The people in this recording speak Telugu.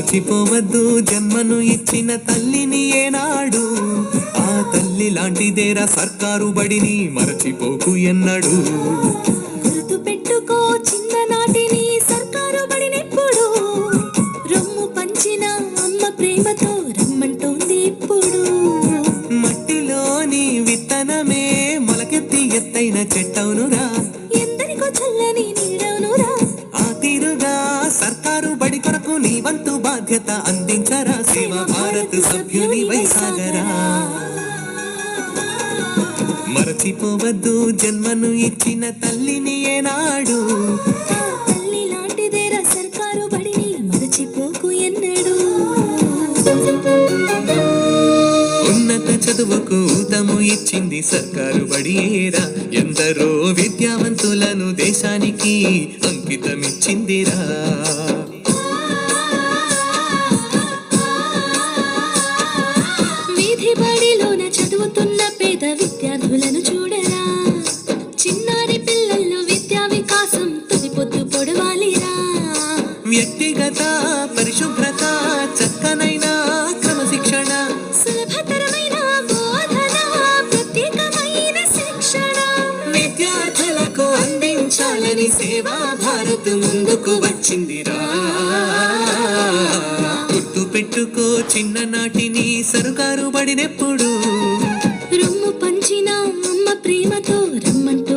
జన్మను ఇచ్చిన తల్లిని ఏనాడు ఆ తల్లి లాంటిదేరా సర్కారు బడిని మరచిపోకు ఎన్నడు. గుర్తు పెట్టుకో చిన్ననాటిని సర్కారు బడినెప్పుడు. రొమ్ము పంచిన అమ్మ ప్రేమతో కొరకు నీ వంతు బాధ్యత అందించరా సేవ భారత్ సభ్యుని వైసాగరా. మరచిపోవద్దు జన్మను ఇచ్చిన తల్లిని ఏనాడు. ఉన్నత చదువుకు ఊతము ఇచ్చింది సర్కారు బడియేరా. ఎందరో విద్యావంతులను దేశానికి అంకితమిచ్చిందిరా. విద్యార్థులను చూడరా. చిన్నారి పిల్లల్లో విద్యా వికాసం తుది పొద్దు పొడవాలిరా. వ్యక్తిగత పరిశుభ్రత చక్కనైన క్రమశిక్షణ. సులభతరమైన బోధన ప్రత్యేకమైన శిక్షణ. విద్యార్థులకు అందించాలని సేవా భారత్ ముందుకు వచ్చిందిరా. గుర్తు పెట్టుకో చిన్ననాటిని సరుకారు బడినెప్పుడు. రొమ్ము ప్రేమతో రమ్మంటూ